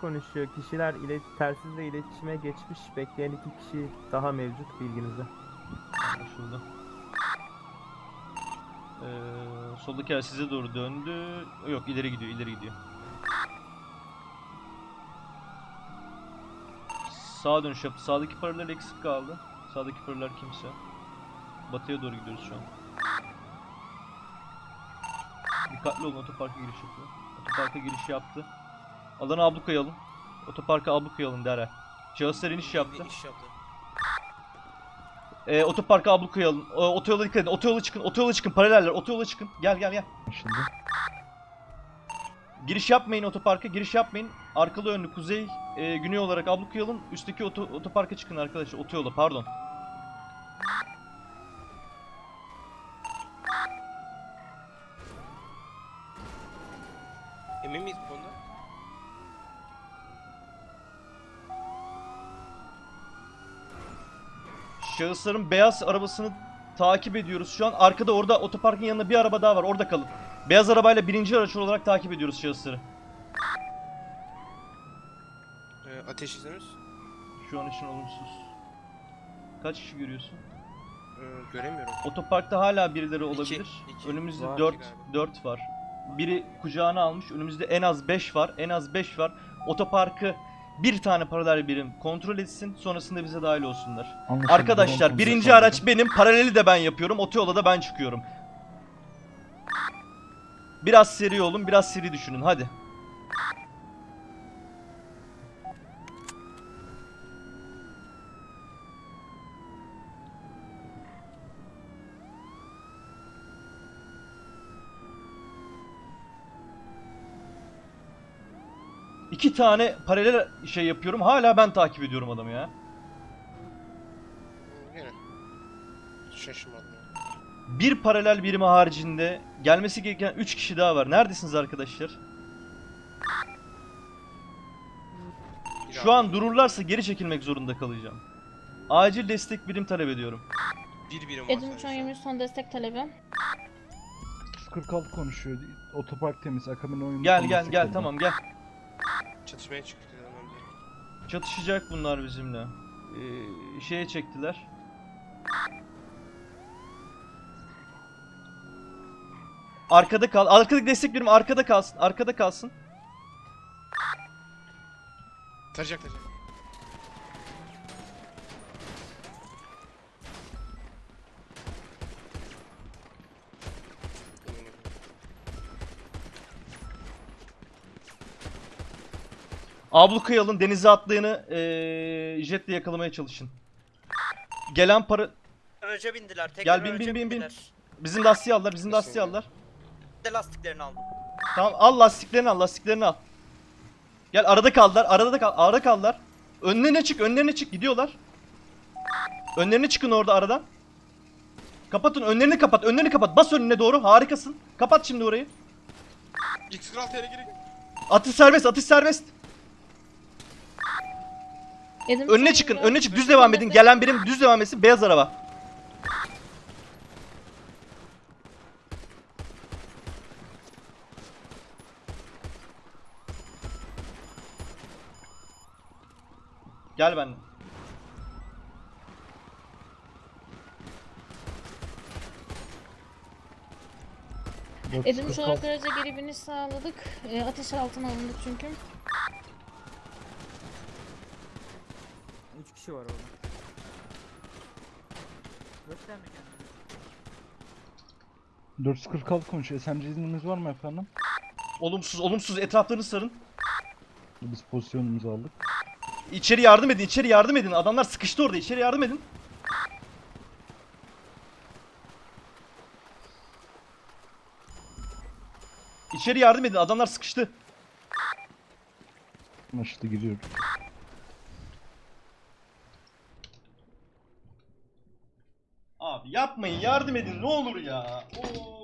konuşuyor. Kişiler ile telsizle iletişime geçmiş. Bekleyen iki kişi daha mevcut bilginize. Anlaşıldı. Ee, soldaki yer size doğru döndü. Yok ileri gidiyor, ileri gidiyor. Sağa dönüş yaptı. Sağdaki paralel eksik kaldı. Sağdaki paralel kimse. Batıya doğru gidiyoruz şu an. Dikkatli olun otoparka giriş yapıyor. Otoparka giriş yaptı. Alanı ablukaya alın. Otoparka ablukaya alın derhal. Şahıslar iniş yaptı. İş yaptı. E, otoparka ablukaya alın. O, otoyola dikkat edin. Otoyola çıkın. Otoyola çıkın. Paraleller. Otoyola çıkın. Gel gel gel. Anlaşıldı. Giriş yapmayın otoparka. Giriş yapmayın. Arkalı önlü kuzey e, güney olarak ablukaya alın. Üstteki oto, otoparka çıkın arkadaşlar. Otoyola pardon. Emin miyiz bu konuda? Şahısların beyaz arabasını takip ediyoruz şu an. Arkada orada otoparkın yanında bir araba daha var. Orada kalın. Beyaz arabayla birinci araç olarak takip ediyoruz şahısları. Ee, ateş iznimiz. Şu an için olumsuz. Kaç kişi görüyorsun? Ee, göremiyorum. Otoparkta hala birileri İki, olabilir. iki. Önümüzde Var. 4 İki galiba. 4 var. Biri kucağına almış. Önümüzde en az 5 var. En az 5 var. Otoparkı bir tane paralel birim kontrol etsin. Sonrasında bize dahil olsunlar. Anlaşıldı. Arkadaşlar birinci kontrolü araç benim. Paraleli de ben yapıyorum. Otoyola da ben çıkıyorum. Biraz seri olun. Biraz seri düşünün. Hadi. İki tane paralel şey yapıyorum. Hala ben takip ediyorum adamı ya. Yine. Şaşırmadım. Bir paralel birimi haricinde gelmesi gereken 3 kişi daha var. Neredesiniz arkadaşlar? Şu an dururlarsa geri çekilmek zorunda kalacağım. Acil destek birim talep ediyorum. bir birim var Edim sadece. 323 son destek talebi. 46 konuşuyor. Otopark temiz. Akabinde oyunu Gel gel gel tamam gel. Çatışmaya çıktı önce. Çatışacak bunlar bizimle. Ee, şeye çektiler. Arkada kal. Arkadaki destek birim arkada kalsın. Arkada kalsın. Tarayacak tarayacak. Ablukayı alın. Denize atlayanı ee, jetle yakalamaya çalışın. Gelen para... Araca bindiler. Tekrar Gel, bin, bin, bin, bin. Bizim lastiği aldılar. Bizim lastiği aldılar. Bir de lastiklerini aldım. Tamam al lastiklerini al lastiklerini al. Gel arada kaldılar arada kal arada kaldılar. Önlerine çık önlerine çık gidiyorlar. Önlerine çıkın orada aradan. Kapatın önlerini kapat önlerini kapat bas önüne doğru harikasın. Kapat şimdi orayı. X46 yere girin. Atış serbest atış serbest. Edim Önüne çıkın önüne çık düz devam edin. Gelen birim düz devam etsin beyaz araba. Gel. Edim 446 olarak araca geri biniş sağladık. E, ateş altına alındı çünkü. 3 kişi var orada. Gösterme kendini. 446 konuşuyor. SMC izniniz var mı efendim? Olumsuz olumsuz etraflarını sarın. Biz pozisyonumuzu aldık. İçeri yardım edin, içeri yardım edin. Adamlar sıkıştı orada. İçeri yardım edin. İçeri yardım edin. Adamlar sıkıştı. Anlaşıldı gidiyoruz. Yapmayın. Yardım edin. Ne olur ya. Oo.